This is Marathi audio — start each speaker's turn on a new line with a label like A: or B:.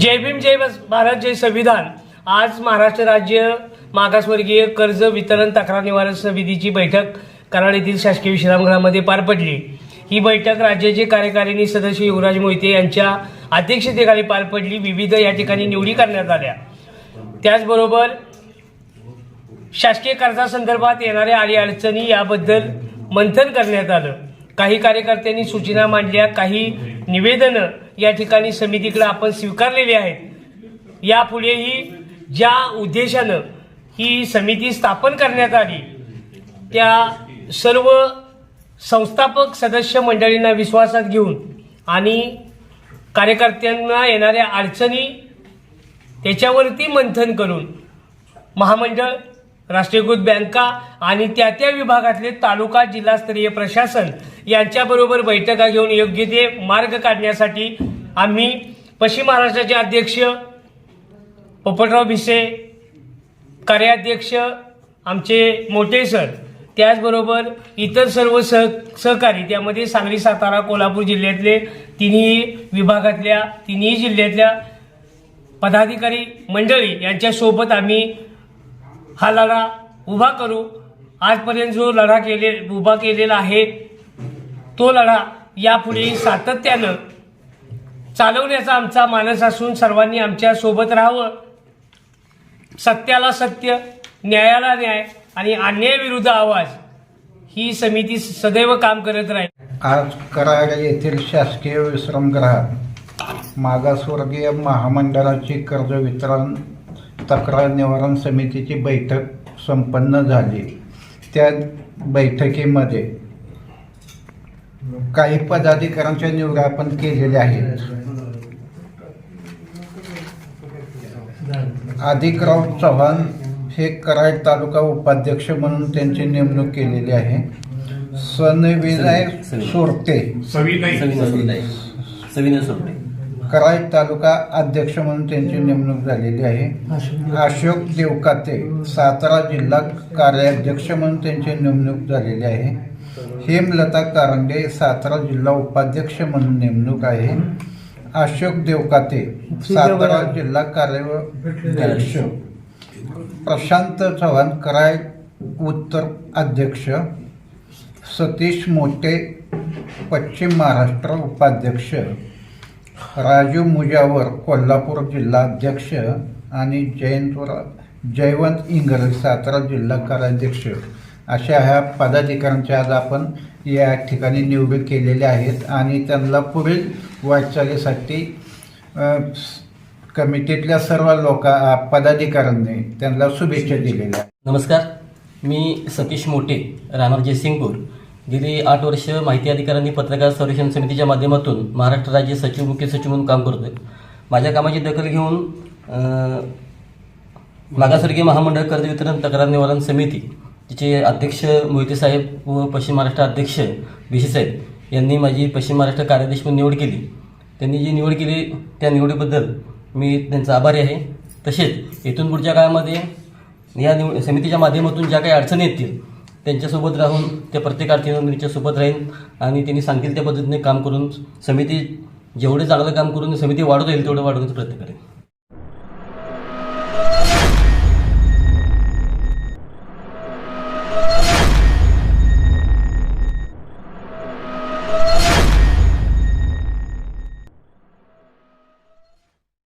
A: जय भीम जय बस- भारत जय संविधान. आज महाराष्ट्र राज्य मागासवर्गीय कर्ज वितरण तक्रार निवारण समितीची बैठक कराड येथील शासकीय विश्रामगृहामध्ये पार पडली. ही बैठक राज्याचे कार्यकारिणी सदस्य युवराज मोहिते यांच्या अध्यक्षतेखाली पार पडली. विविध या ठिकाणी निवडी करण्यात आल्या. त्याचबरोबर शासकीय कर्जासंदर्भात येणाऱ्या अडी अडचणी याबद्दल मंथन करण्यात आलं. काही कार्यकर्त्यांनी सूचना मांडल्या काही निवेदनं या ठिकाणी समितीकडे आपण स्वीकारलेली आहेत. यापुढेही ज्या उद्देशानं ही समिती स्थापन करण्यात आली त्या सर्व संस्थापक सदस्य मंडळींना विश्वासात घेऊन आणि कार्यकर्त्यांना येणाऱ्या अडचणी त्याच्यावरती मंथन करून महामंडळ राष्ट्रीयकृत बँका आणि त्या त्या विभागातले तालुका जिल्हास्तरीय प्रशासन यांच्याबरोबर बैठका घेऊन योग्य ते मार्ग काढण्यासाठी आम्ही पश्चिम महाराष्ट्राचे अध्यक्ष पोपटराव भिसे कार्याध्यक्ष आमचे मोठे सर त्याचबरोबर इतर सर्व सह सहकारी त्यामध्ये सांगली सातारा कोल्हापूर जिल्ह्यातले तिन्ही विभागातल्या तिन्ही जिल्ह्यातल्या पदाधिकारी मंडळी यांच्यासोबत आम्ही हा लढा उभा करू. आजपर्यंत जो लढा केले उभा केलेला आहे तो लढा यापुढे सातत्यानं चालवण्याचा आमचा मानस असून सर्वांनी आमच्यासोबत राहावं. सत्याला सत्य न्यायाला न्याय आणि अन्यायाविरुद्ध आवाज ही समिती सदैव काम करत राहील.
B: आज कराड येथील शासकीय विश्रामगृहात मागासवर्गीय महामंडळाची कर्ज वितरण तक्रार निवारण समितीची बैठक संपन्न झाली. त्या बैठकीमध्ये काही पदाधिकाऱ्यांच्या निवडी आपण केलेल्या आहेत. अधिकराव चव्हाण हे कराड तालुका उपाध्यक्ष म्हणून त्यांची नेमणूक केलेली आहे. सनविनय सोरते
C: सविनय सविनय सोडणे
B: कराड तालुका अध्यक्ष म्हणून त्यांची नेमणूक झालेली आहे. अशोक देवकाते सातारा जिल्हा कार्याध्यक्ष म्हणून त्यांची नेमणूक झालेली आहे. हेमलता कारंडे सातारा जिल्हा उपाध्यक्ष म्हणून नेमणूक आहे. अशोक देवकाते सातारा जिल्हा कार्याध्यक्ष. प्रशांत चव्हाण कराड उत्तर अध्यक्ष. सतीश मोटे पश्चिम महाराष्ट्र उपाध्यक्ष. राजू मुजावर कोल्हापूर जिल्हा अध्यक्ष आणि जयंतवर जयवंत इंगल सातारा जिल्हा कार्याध्यक्ष. अशा ह्या पदाधिकाऱ्यांच्या आज आपण या ठिकाणी निवडी केलेल्या आहेत आणि त्यांना पुढील वाटचालीसाठी कमिटीतल्या सर्व लोक पदाधिकाऱ्यांनी त्यांना शुभेच्छा दिलेल्या
C: नमस्कार. मी सतीश मोटे राहणार जयसिंगपूर. गेली आठ वर्ष माहिती अधिकाऱ्यांनी पत्रकार संरक्षण समितीच्या माध्यमातून महाराष्ट्र राज्य सचिव मुख्य सचिव म्हणून काम करतोय. माझ्या कामाची दखल घेऊन मागासवर्गीय महामंडळ कर्ज वितरण तक्रार निवारण समिती तिचे अध्यक्ष मोहिते साहेब व पश्चिम महाराष्ट्र अध्यक्ष भिशी साहेब यांनी माझी पश्चिम महाराष्ट्र कार्याध्यक्ष म्हणून निवड केली. त्यांनी जी निवड केली त्या निवडीबद्दल मी त्यांचा आभारी आहे. तसेच इथून पुढच्या काळामध्ये या निवड समितीच्या माध्यमातून ज्या काही अडचणी येतील त्यांच्यासोबत राहून त्या प्रत्येक अडचणींच्या सोबत राहीन आणि त्यांनी सांगतील त्या पद्धतीने काम करून समिती जेवढे चांगलं काम करून समिती वाढवता येईल तेवढं वाढवण्याचा प्रयत्न करेन.